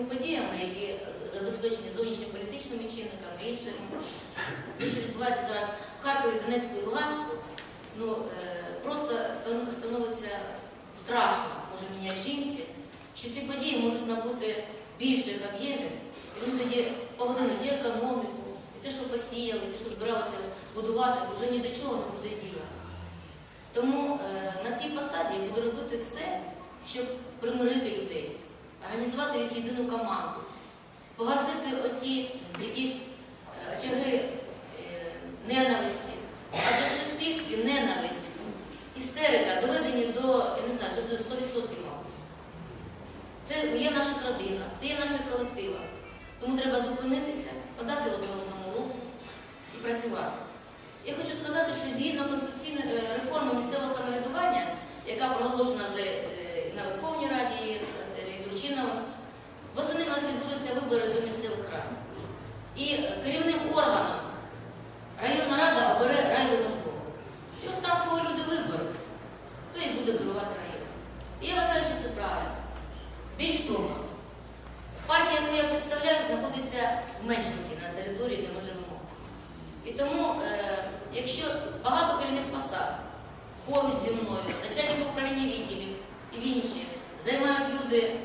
цими подіями, які забезпечені зовнішньополітичними чинниками іншими, те, що відбувається зараз в Харкові, Донецьку і Луганську, ну е, просто становиться страшно, може мені жінці, що ці події можуть набути більших об'ємів, і вони тоді поглинуть і економіку, і те, що посіяли, і те, що збиралися будувати, вже ні до чого не буде діла. Тому е, на цій посаді я буду робити все, щоб примирити людей, організувати їх єдину команду, погасити оті якісь е, очаги е, ненависті, адже в суспільстві ненависть, істерика доведені до, я не знаю, до, до 100%. Це є в наших родинах, це є в наших колективах. Тому треба зупинитися, подати одному руку і працювати. Я хочу сказати, що згідно конституційної е, реформи місцевого самоврядування, яка проголошена вже е, на Верховній Раді і, е, і доручена, восени у вибори до місцевих рад. І керівним органом районна рада обере райвиконком. І от там, кого люди виберуть, то і буде керувати районом. І я вважаю, що це правильно. Більш того, партія, яку я представляю, знаходиться в меншості на території, де ми живемо. І тому, е, якщо багато керівних посад поруч зі мною, начальники управління відділів і в інші займають люди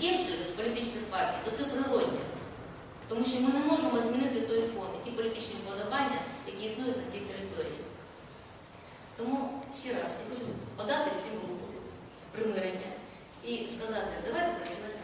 з інших політичних партій, то це природне. Тому що ми не можемо змінити той фон і ті політичні вподобання, які існують на цій території. Тому ще раз я хочу подати всім руку примирення і сказати, давайте працювати